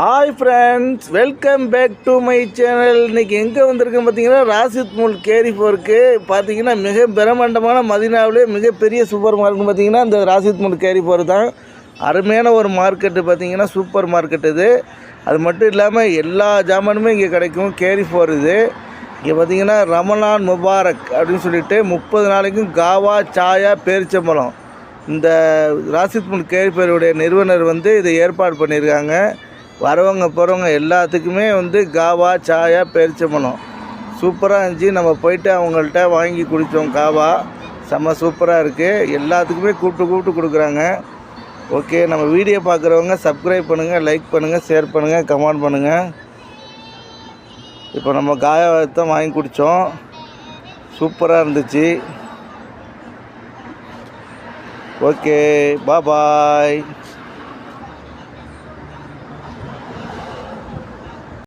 Hi friends welcome back to my channel இன்னைக்கு எங்கே வந்திருக்கேன் பார்த்தீங்கன்னா ராசித் மூல் கேரி ஃபோருக்கு பார்த்தீங்கன்னா மிக பிரம்மாண்டமான மதினாவிலே மிகப்பெரிய சூப்பர் மார்க்கெட் பார்த்தீங்கன்னா இந்த ராசித் மூல் கேரி ஃபோர் தான். அருமையான ஒரு மார்க்கெட்டு பார்த்தீங்கன்னா சூப்பர் மார்க்கெட் இது. அது மட்டும் இல்லாமல் எல்லா ஜாமானுமே இங்கே கிடைக்கும். கேரி ஃபோர் இது. இங்கே பார்த்தீங்கன்னா ரமலான் முபாரக் அப்படின்னு சொல்லிட்டு முப்பது நாளைக்கும் காவா சாயா பேரிச்சம்பழம். இந்த ராசித் முல் ஃபோருடைய நிறுவனர் வந்து இதை ஏற்பாடு பண்ணியிருக்காங்க. வரவங்க போகிறவங்க எல்லாத்துக்குமே வந்து காவா சாயா பேரிச்சம்பழம். சூப்பராக இருந்துச்சு. நம்ம போயிட்டு அவங்கள்ட்ட வாங்கி குடித்தோம் காவா. செம்ம சூப்பராக இருக்குது எல்லாத்துக்குமே கூப்பிட்டு கூப்பிட்டு கொடுக்குறாங்க. ஓகே நம்ம வீடியோ பார்க்குறவங்க சப்ஸ்கிரைப் பண்ணுங்கள் லைக் பண்ணுங்கள் ஷேர் பண்ணுங்கள் கமெண்ட் பண்ணுங்கள் இப்போ நம்ம காயத்தை வாங்கி குடித்தோம் சூப்பராக இருந்துச்சு. Okay bye